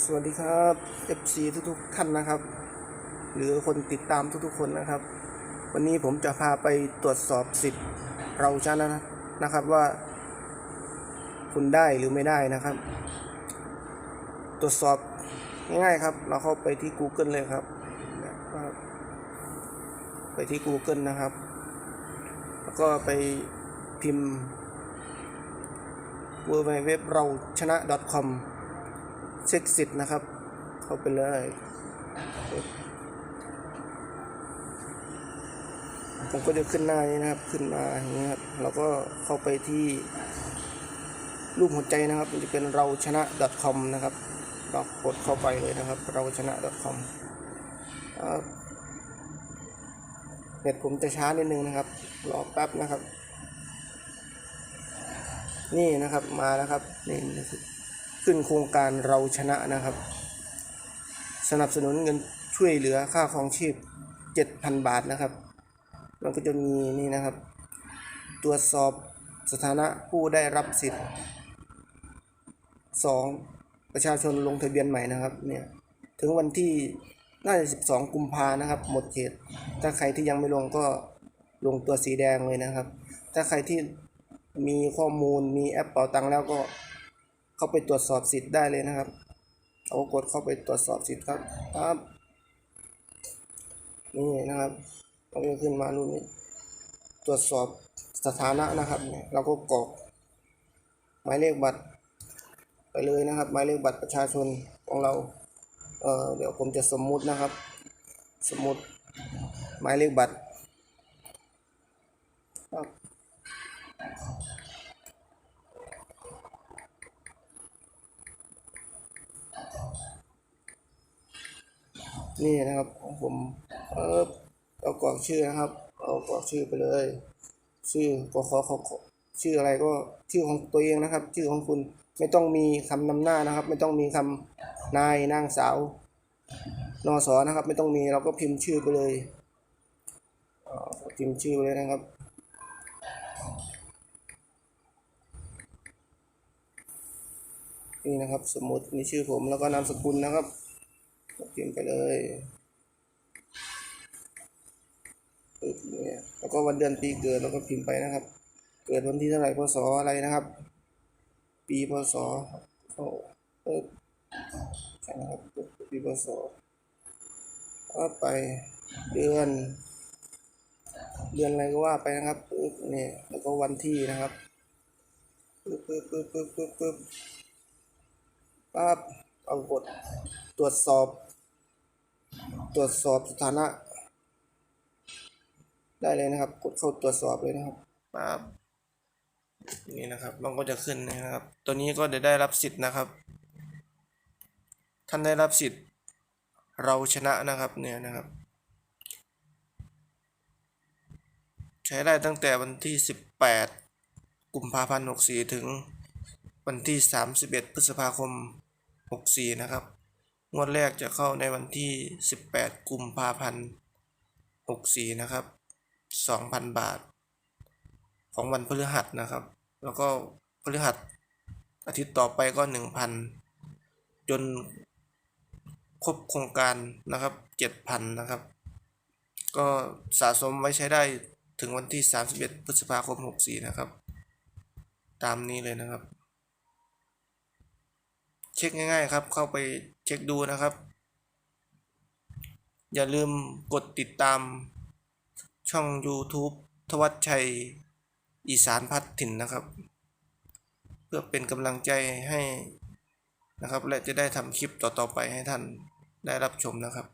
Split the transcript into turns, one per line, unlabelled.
สวัสดีครับ FC ทุกๆท่านนะครับ หรือคนติดตามทุกๆคนนะครับ วันนี้ผมจะพาไปตรวจสอบสิทธิ์เราชนะนะครับว่า คุณได้หรือไม่ได้นะครับ ตรวจสอบง่ายๆครับ เราเข้าไปที่ Google เลยครับ ไปที่ Google นะครับ แล้วก็ไปพิมพ์ w w w เราชนะ .com เช็คสิทธิ์นะครับ เข้าไปเลยผมก็จะขึ้นหน้านี้นะครับ ขึ้นมาอย่างนี้ครับเราก็เข้าไปที่รูปหัวใจนะครับ มันจะเป็นเราชนะ .com นะครับเรากดเข้าไปเลยนะครับ เราชนะ .com อ่าเน็ตผมจะช้านิดนึงนะครับ รอแป๊บนะครับ นี่นะครับมาแล้วครับ นี่นะครับ ขึ้นโครงการเราชนะนะครับ สนับสนุนเงินช่วยเหลือค่าครองชีพ 7,000 บาทนะครับ มันก็จะมีนี่นะครับ ตรวจสอบสถานะผู้ได้รับสิทธิ์ 2. ประชาชนลงทะเบียนใหม่นะครับเนี่ยถึงวันที่น่าจะ 12 กุมภานะครับ หมดเขต ถ้าใครที่ยังไม่ลงก็ลงตัวสีแดงเลยนะครับ ถ้าใครที่มีข้อมูลมีแอปเป๋าตังค์แล้วก็ เข้าไปตรวจสอบสิทธิ์ได้เลยนะครับ เอากดเข้าไปตรวจสอบสิทธิ์ครับครับนี่นะครับเราก็ขึ้นมารูปนี้ตรวจสอบสถานะนะครับเนี่ยเราก็กรอกหมายเลขบัตร ไปเลยนะครับ หมายเลขบัตรประชาชนของเราเอ่อเดี๋ยวผมจะสมมุตินะครับ สมมุติหมายเลขบัตรครับ นี่นะครับของผมเออเอากรอกชื่อนะครับ เอากรอกชื่อไปเลย ชื่อกขอขอขอชื่ออะไรก็ชื่อของตัวเองนะครับ ชื่อของคุณไม่ต้องมีคำนำหน้านะครับ ไม่ต้องมีคำนายนางสาวนอสอนะครับ ไม่ต้องมีเราก็พิมพ์ชื่อไปเลยเออพิมพ์ชื่อไปเลยนะครับนี่นะครับสมมตินี่ชื่อผมแล้วก็นามสกุลนะครับ พิมพ์ไปเลยปึ๊บเนี่ยแล้วก็วันเดือนปีเกิดเราก็พิมพ์ไปนะครับ เกิดวันที่เท่าไหร่พศอะไรนะครับ ปีพศโอ้ปึ๊บใช่นะครับปีพศก็ไปเดือน เดือนอะไรก็ว่าไปนะครับปึ๊บเนี่ยแล้วก็วันที่นะครับปึ๊บปึ๊บปึ๊บปึ๊บปึ๊บปึ๊บปั๊บเอากดตรวจสอบ ตรวจสอบสถานะ ได้เลยนะครับ กดเข้าตรวจสอบเลยนะครับปั๊บนี่นะครับมันก็จะขึ้นนะครับ ตัวนี้ก็จะได้รับสิทธิ์นะครับ ท่านได้รับสิทธิ์ เราชนะนะครับเนี่ยนะครับ ใช้ได้ตั้งแต่วันที่ 18 กุมภาพันธ์64 ถึงวันที่ 31 พฤษภาคม 64 นะครับ งวดแรกจะเข้าในวันที่ 18 กุมภาพันธ์ 64 นะครับ 2,000 บาท ของวันพฤหัสนะครับ แล้วก็พฤหัสอาทิตย์ต่อไปก็ 1,000 จนครบโครงการนะครับ 7,000 นะครับ ก็สะสมไว้ใช้ได้ถึงวันที่ 31 พฤษภาคม 64 นะครับ ตามนี้เลยนะครับ เช็คง่ายๆครับ เข้าไปเช็คดูนะครับ อย่าลืมกดติดตามช่อง YouTube ทวัชชัย อีสานพัฒถิ่นนะครับ เพื่อเป็นกำลังใจให้นะครับ และจะได้ทำคลิปต่อๆไปให้ท่านได้รับชมนะครับ